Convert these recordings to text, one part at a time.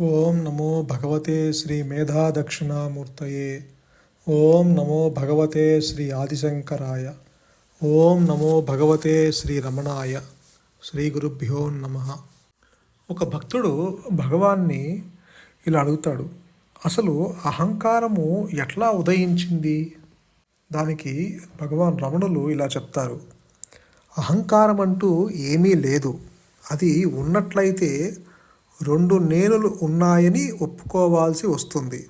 ఓం నమో భగవతే శ్రీ మేధా దక్షిణామూర్తయే ఓం నమో భగవతే శ్రీ ఆదిశంకరాయ. ఓం నమో భగవతే శ్రీ రమణాయ. శ్రీ గురుభ్యో నమ. ఒక భక్తుడు భగవాన్ని ఇలా అడుగుతాడు అసలు అహంకారము ఎట్లా ఉదయించింది? దానికి భగవాన్ రమణులు ఇలా చెప్తారు అహంకారం అంటూ ఏమీ లేదు. అది ఉన్నట్లయితే రెండు నేనులు ఉన్నాయని ఒప్పుకోవాల్సి వస్తుంది.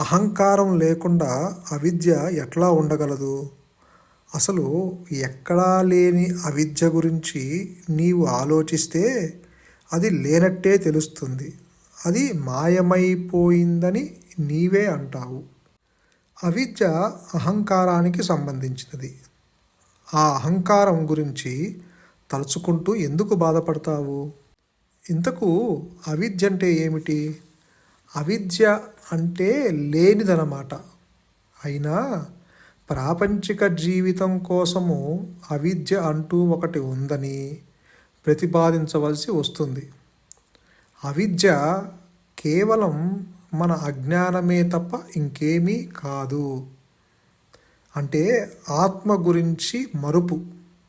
అహంకారం లేకుండా అవిద్య ఎట్లా ఉండగలదు? అసలు ఎక్కడా లేని అవిద్య గురించి నీవు ఆలోచిస్తే అది లేనట్టే తెలుస్తుంది. అది మాయమైపోయిందని నీవే అంటావు. అవిద్య అహంకారానికి సంబంధించినది. ఆ అహంకారం గురించి తలుచుకుంటూ ఎందుకు బాధపడతావు? ఇంతకు అవిద్య అంటే ఏమిటి? అవిద్య అంటే లేనిదనమాట. అయినా ప్రాపంచిక జీవితం కోసము అవిద్య అంటూ ఒకటి ఉందని ప్రతిపాదించవలసి వస్తుంది. అవిద్య కేవలం మన అజ్ఞానమే తప్ప ఇంకేమీ కాదు. అంటే ఆత్మ గురించి మరుపు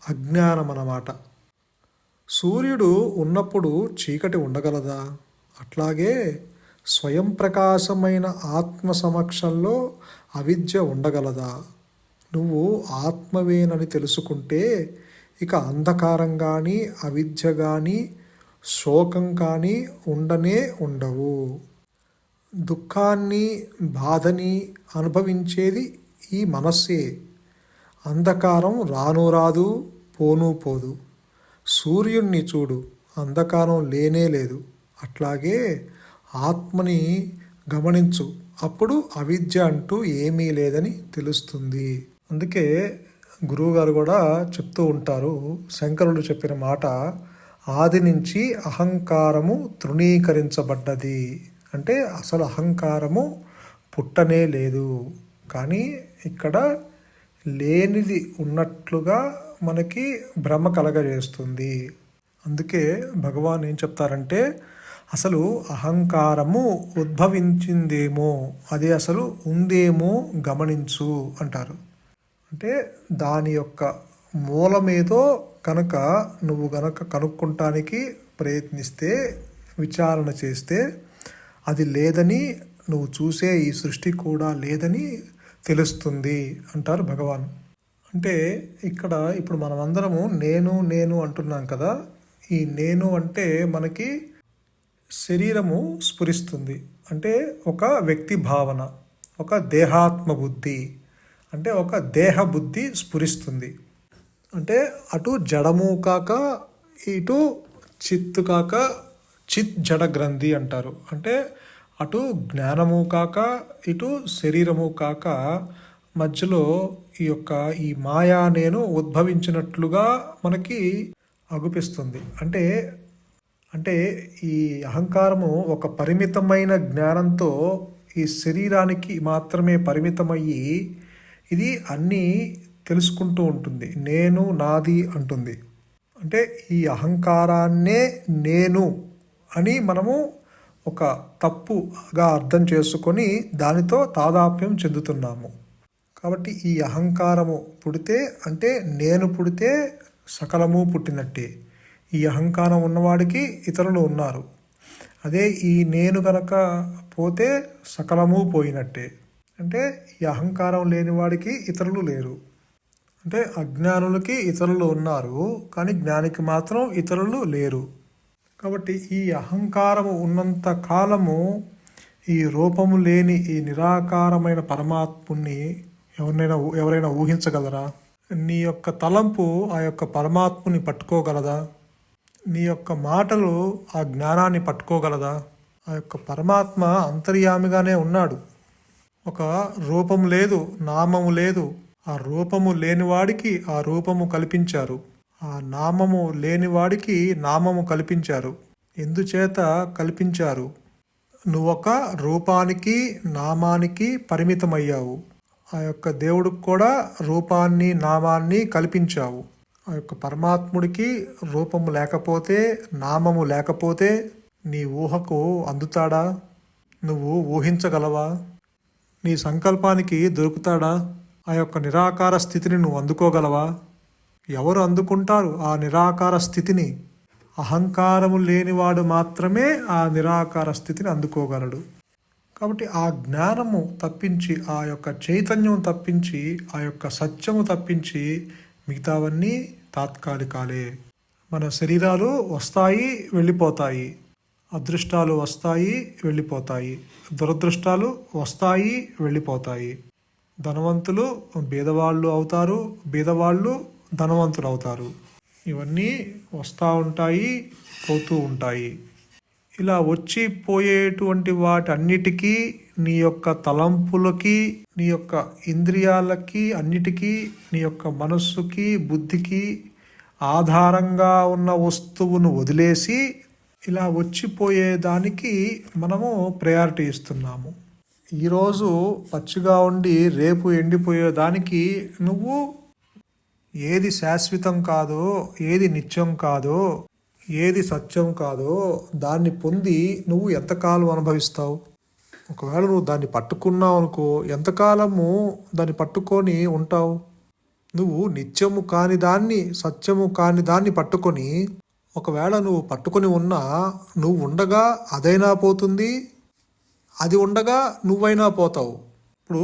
అజ్ఞానం అన్నమాట సూర్యుడు ఉన్నప్పుడు చీకటి ఉండగలదా? అట్లాగే స్వయం ప్రకాశమైన ఆత్మ సమక్షంలో అవిద్య ఉండగలదా? నువ్వు ఆత్మవేనని తెలుసుకుంటే ఇక అంధకారం కానీ అవిద్య కానీ శోకం కానీ ఉండనే ఉండవు. దుఃఖాన్ని బాధని అనుభవించేది ఈ మనస్సే. అంధకారం రాను రాదు పోను పోదు. సూర్యుణ్ణి చూడు అంధకారం లేనే లేదు. అట్లాగే ఆత్మని గమనించు అప్పుడు అవిద్య అంటూ ఏమీ లేదని తెలుస్తుంది. అందుకే గురువుగారు కూడా చెప్తూ ఉంటారు శంకరుడు చెప్పిన మాట ఆది నుంచి అహంకారము తృణీకరించబడ్డది. అంటే అసలు అహంకారము పుట్టనే లేదు. కానీ ఇక్కడ లేనిది ఉన్నట్లుగా మనకి భ్రమ కలగజేస్తుంది. అందుకే భగవాన్ ఏం చెప్తారంటే అసలు అహంకారము ఉద్భవించిందేమో అది అసలు ఉందేమో గమనించు అంటారు. అంటే దాని యొక్క మూలమేదో కనుక నువ్వు గనక కనుక్కుంటానికి ప్రయత్నిస్తే విచారణ చేస్తే అది లేదని నువ్వు చూసే ఈ సృష్టి కూడా లేదని తెలుస్తుంది అంటారు భగవాన్. అంటే ఇక్కడ ఇప్పుడు మనమందరము నేను నేను అంటున్నాం కదా. ఈ నేను అంటే మనకి శరీరము స్ఫురిస్తుంది. అంటే ఒక వ్యక్తి భావన ఒక దేహాత్మ బుద్ధి అంటే ఒక దేహ బుద్ధి స్ఫురిస్తుంది. అంటే అటు జడము కాక ఇటు చిత్తు కాక చిత్ జడ గ్రంథి అంటారు. అంటే అటు జ్ఞానము కాక ఇటు శరీరము కాక మధ్యలో ఈ యొక్క ఈ మాయా నేను ఉద్భవించినట్లుగా మనకి అగుపిస్తుంది. అంటే అంటే ఈ అహంకారము ఒక పరిమితమైన జ్ఞానంతో ఈ శరీరానికి మాత్రమే పరిమితమయ్యి ఇది అన్నీ తెలుసుకుంటూ ఉంటుంది. నేను నాది అంటుంది. అంటే ఈ అహంకారాన్నే నేను అని మనము ఒక తప్పుగా అర్థం చేసుకొని దానితో తాదాప్యం చెందుతున్నాము. కాబట్టి ఈ అహంకారము పుడితే అంటే నేను పుడితే సకలము పుట్టినట్టే. ఈ అహంకారం ఉన్నవాడికి ఇతరులు ఉన్నారు. అదే ఈ నేను కనుక పోతే సకలము పోయినట్టే. అంటే ఈ అహంకారం లేని వాడికి ఇతరులు లేరు. అంటే అజ్ఞానులకి ఇతరులు ఉన్నారు కానీ జ్ఞానికి మాత్రం ఇతరులు లేరు. కాబట్టి ఈ అహంకారము ఉన్నంత కాలము ఈ రూపము లేని ఈ నిరాకారమైన పరమాత్ముని ఎవరినైనా ఎవరైనా ఊహించగలరా? నీ యొక్క తలంపు ఆ యొక్క పరమాత్ముని పట్టుకోగలదా? నీ యొక్క మాటలు ఆ జ్ఞానాన్ని పట్టుకోగలదా? ఆ యొక్క పరమాత్మ అంతర్యామిగానే ఉన్నాడు. ఒక రూపం లేదు నామము లేదు. ఆ రూపము లేనివాడికి ఆ రూపము కల్పించారు. ఆ నామము లేనివాడికి నామము కల్పించారు. ఎందుచేత కల్పించారు? నువ్వొక రూపానికి నామానికి పరిమితమయ్యావు. ఆ యొక్క దేవుడికి కూడా రూపాన్ని నామాన్ని కల్పించావు. ఆ యొక్క పరమాత్ముడికి రూపము లేకపోతే నామము లేకపోతే నీ ఊహకు అందుతాడా? నువ్వు ఊహించగలవా? నీ సంకల్పానికి దొరుకుతాడా? ఆ యొక్క నిరాకార స్థితిని నువ్వు అందుకోగలవా? ఎవరు అందుకుంటారు ఆ నిరాకార స్థితిని? అహంకారము లేనివాడు మాత్రమే ఆ నిరాకార స్థితిని అందుకోగలడు. కాబట్టి ఆ జ్ఞానము తప్పించి ఆ యొక్క చైతన్యం తప్పించి ఆ యొక్క సత్యము తప్పించి మిగతావన్నీ తాత్కాలికాలే. మన శరీరాలు వస్తాయి వెళ్ళిపోతాయి. అదృష్టాలు వస్తాయి వెళ్ళిపోతాయి. దురదృష్టాలు వస్తాయి వెళ్ళిపోతాయి. ధనవంతులు బీదవాళ్ళు అవుతారు బీదవాళ్ళు ధనవంతులు అవుతారు. ఇవన్నీ వస్తూ ఉంటాయి పోతూ ఉంటాయి. ఇలా వచ్చి పోయేటువంటి వాటన్నిటికీ నీ యొక్క తలంపులకి నీ యొక్క ఇంద్రియాలకి అన్నిటికీ నీ యొక్క మనస్సుకి బుద్ధికి ఆధారంగా ఉన్న వస్తువును వదిలేసి ఇలా వచ్చిపోయేదానికి మనము ప్రయారిటీ ఇస్తున్నాము. ఈరోజు పచ్చిగా ఉండి రేపు ఎండిపోయేదానికి నువ్వు ఏది శాశ్వతం కాదో ఏది నిత్యం కాదో ఏది సత్యం కాదో దాన్ని పొంది నువ్వు ఎంతకాలం అనుభవిస్తావు? ఒకవేళ నువ్వు దాన్ని పట్టుకున్నావు అనుకో ఎంతకాలము దాన్ని పట్టుకొని ఉంటావు? నువ్వు నిత్యము కాని దాన్ని సత్యము కాని దాన్ని పట్టుకొని ఒకవేళ నువ్వు పట్టుకొని ఉన్నా నువ్వు ఉండగా అదైనా పోతుంది అది ఉండగా నువ్వైనా పోతావు. ఇప్పుడు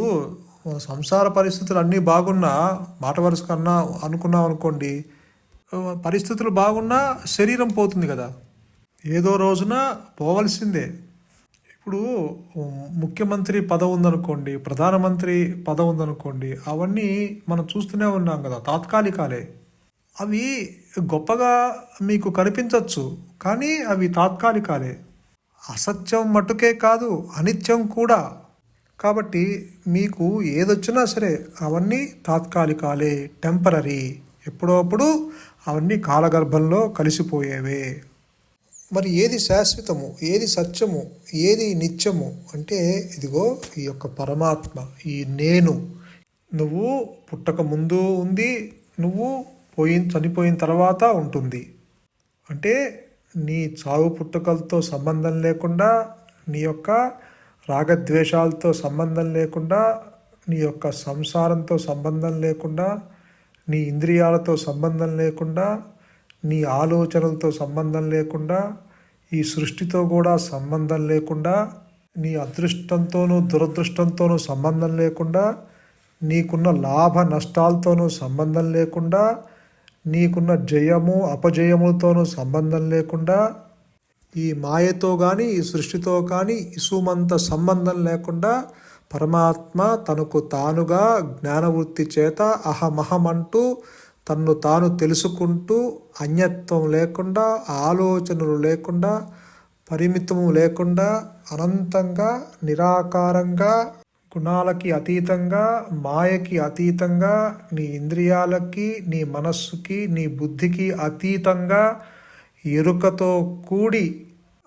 సంసార పరిస్థితులు అన్నీ బాగున్నా మాట వరుస కన్నా అనుకున్నావు అనుకోండి పరిస్థితులు బాగున్నా శరీరం పోతుంది కదా. ఏదో రోజున పోవలసిందే. ఇప్పుడు ముఖ్యమంత్రి పదవి ఉందనుకోండి ప్రధానమంత్రి పదవి ఉందనుకోండి అవన్నీ మనం చూస్తూనే ఉన్నాం కదా తాత్కాలికాలే. అవి గొప్పగా మీకు కనిపించవచ్చు కానీ అవి తాత్కాలికాలే. అసత్యం మటుకే కాదు అనిత్యం కూడా. కాబట్టి మీకు ఏదొచ్చినా సరే అవన్నీ తాత్కాలికాలే టెంపరీ ఎప్పుడప్పుడు అవన్నీ కాలగర్భంలో కలిసిపోయేవే. మరి ఏది శాశ్వతము ఏది సత్యము ఏది నిత్యము అంటే ఇదిగో ఈ యొక్క పరమాత్మ ఈ నేను. నువ్వు పుట్టక ముందు ఉంది నువ్వు పోయి చనిపోయిన తర్వాత ఉంటుంది. అంటే నీ చావు పుట్టుకలతో సంబంధం లేకుండా నీ యొక్క రాగద్వేషాలతో సంబంధం లేకుండా నీ యొక్క సంసారంతో సంబంధం లేకుండా నీ ఇంద్రియాలతో సంబంధం లేకుండా నీ ఆలోచనలతో సంబంధం లేకుండా ఈ సృష్టితో కూడా సంబంధం లేకుండా నీ అదృష్టంతోనూ దురదృష్టంతోనూ సంబంధం లేకుండా నీకున్న లాభ నష్టాలతోనూ సంబంధం లేకుండా నీకున్న జయము అపజయములతోనూ సంబంధం లేకుండా ఈ మాయతో కానీ ఈ సృష్టితో కానీ ఇసుమంత సంబంధం లేకుండా పరమాత్మ తనకు తానుగా జ్ఞానవృత్తి చేత అహమహమంటూ తన్ను తాను తెలుసుకుంటూ అన్యత్వం లేకుండా ఆలోచనలు లేకుండా పరిమితము లేకుండా అనంతంగా నిరాకారంగా గుణాలకి అతీతంగా మాయకి అతీతంగా నీ ఇంద్రియాలకి నీ మనస్సుకి నీ బుద్ధికి అతీతంగా ఎరుకతో కూడి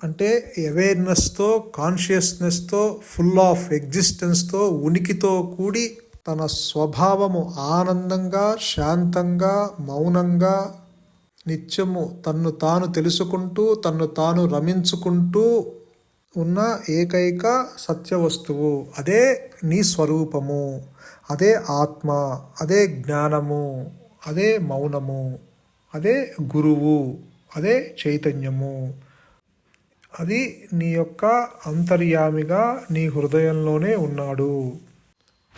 అంటే అవేర్నెస్తో కాన్షియస్నెస్తో ఫుల్ ఆఫ్ ఎగ్జిస్టెన్స్తో ఉనికితో కూడి తన స్వభావము ఆనందంగా శాంతంగా మౌనంగా నిత్యము తన్ను తాను తెలుసుకుంటూ తన్ను తాను రమించుకుంటూ ఉన్న ఏకైక సత్య వస్తువు. అదే నీ స్వరూపము. అదే ఆత్మ. అదే జ్ఞానము. అదే మౌనము. అదే గురువు. అదే చైతన్యము. అది నీ యొక్క అంతర్యామిగా నీ హృదయంలోనే ఉన్నాడు.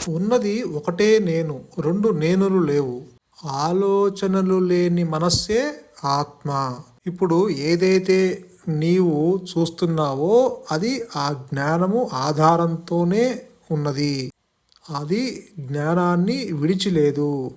ఉన్నది ఒకటే నేను రెండు నేనులు లేవు. ఆలోచనలు లేని మనస్సే ఆత్మ. ఇప్పుడు ఏదైతే నీవు చూస్తున్నావో అది ఆ జ్ఞానము ఆధారంతోనే ఉన్నది. అది జ్ఞానాన్ని విడిచిలేదు.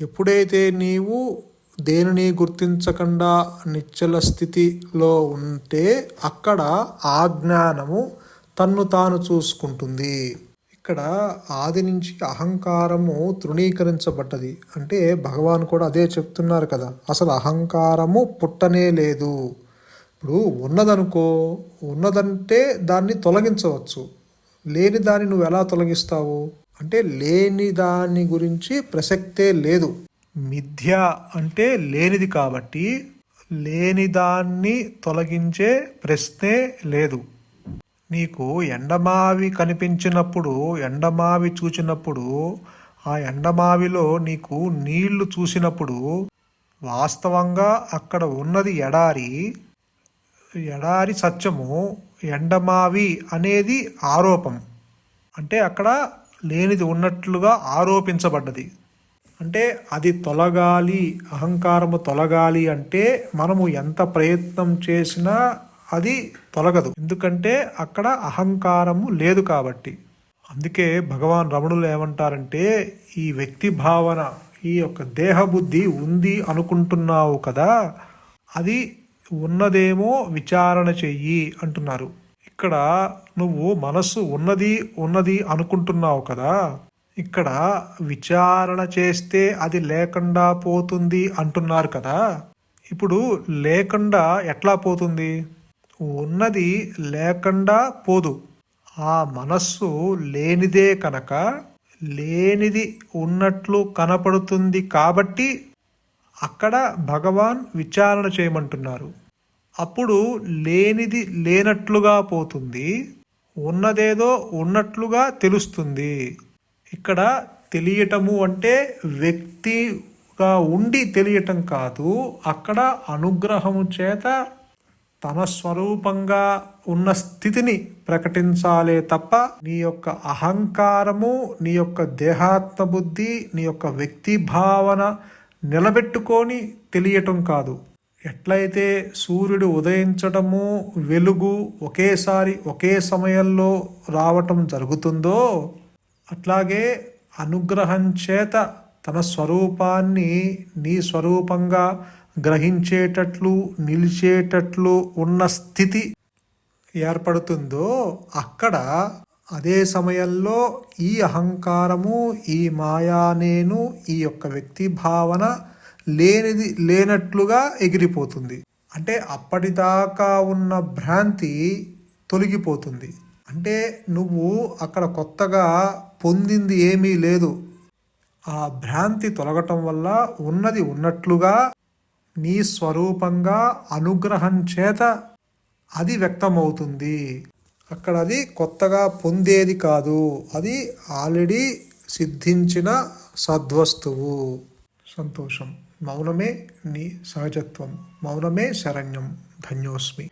ఎప్పుడైతే నీవు దేనిని గుర్తించకుండా నిశ్చల స్థితిలో ఉంటే అక్కడ ఆ జ్ఞానము తన్ను తాను చూసుకుంటుంది. ఇక్కడ ఆది నుంచి అహంకారము తృణీకరించబడ్డది. అంటే భగవాన్ కూడా అదే చెప్తున్నారు కదా అసలు అహంకారము పుట్టనే లేదు. ఇప్పుడు ఉన్నదనుకో ఉన్నదంటే దాన్ని తొలగించవచ్చు. లేని దాన్ని నువ్వు ఎలా తొలగిస్తావు? అంటే లేని దాని గురించి ప్రసక్తే లేదు. మిథ్య అంటే లేనిది కాబట్టి లేనిదాన్ని తొలగించే ప్రశ్నే లేదు. నీకు ఎండమావి కనిపించినప్పుడు ఎండమావి చూచినప్పుడు ఆ ఎండమావిలో నీకు నీళ్ళు చూసినప్పుడు వాస్తవంగా అక్కడ ఉన్నది ఎడారి. ఎడారి సత్యము ఎండమావి అనేది ఆరోపం. అంటే అక్కడ లేనిది ఉన్నట్లుగా ఆరోపించబడ్డది. అంటే అది తొలగాలి అహంకారము తొలగాలి అంటే మనము ఎంత ప్రయత్నం చేసినా అది తొలగదు. ఎందుకంటే అక్కడ అహంకారము లేదు కాబట్టి. అందుకే భగవాన్ రమణులు ఏమంటారంటే ఈ వ్యక్తి భావన ఈ యొక్క దేహబుద్ధి ఉంది అనుకుంటున్నావు కదా అది ఉన్నదేమో విచారణ చెయ్యి అంటున్నారు. ఇక్కడ నువ్వు మనస్సు ఉన్నది ఉన్నది అనుకుంటున్నావు కదా ఇక్కడ విచారణ చేస్తే అది లేకుండా పోతుంది అంటున్నారు కదా. ఇప్పుడు లేకుండా ఎట్లా పోతుంది? ఉన్నది లేకుండా పోదు. ఆ మనస్సు లేనిదే కనుక లేనిది ఉన్నట్లు కనపడుతుంది కాబట్టి అక్కడ భగవాన్ విచారణ చేయమంటున్నారు. అప్పుడు లేనిది లేనట్లుగా పోతుంది ఉన్నదేదో ఉన్నట్లుగా తెలుస్తుంది. ఇక్కడ తెలియటము అంటే వ్యక్తిగా ఉండి తెలియటం కాదు అక్కడ అనుగ్రహము చేత తన స్వరూపంగా ఉన్న స్థితిని ప్రకటించాలే తప్ప నీ యొక్క అహంకారము నీ యొక్క దేహాత్మ బుద్ధి నీ యొక్క వ్యక్తి భావన నిలబెట్టుకొని తెలియటం కాదు. ఎట్లయితే సూర్యుడు ఉదయించటము వెలుగు ఒకేసారి ఒకే సమయంలో రావటం జరుగుతుందో అట్లాగే అనుగ్రహం చేత తన స్వరూపాన్ని నీ స్వరూపంగా గ్రహించేటట్లు నిలిచేటట్లు ఉన్న స్థితి ఏర్పడుతుందో అక్కడ అదే సమయంలో ఈ అహంకారము ఈ మాయా నేను ఈ యొక్క వ్యక్తి భావన లేనిది లేనట్లుగా ఎగిరిపోతుంది. అంటే అప్పటిదాకా ఉన్న భ్రాంతి తొలగిపోతుంది. అంటే నువ్వు అక్కడ కొత్తగా పొందింది ఏమీ లేదు. ఆ భ్రాంతి తొలగటం వల్ల ఉన్నది ఉన్నట్లుగా నీ స్వరూపంగా అనుగ్రహం చేత అది వ్యక్తమవుతుంది. అక్కడ అది కొత్తగా పొందేది కాదు. అది ఆల్రెడీ సిద్ధించిన సద్వస్తువు. సంతోషం. మౌనమే నీ సహజత్వం. మౌనమే శరణ్యం. ధన్యోస్మి.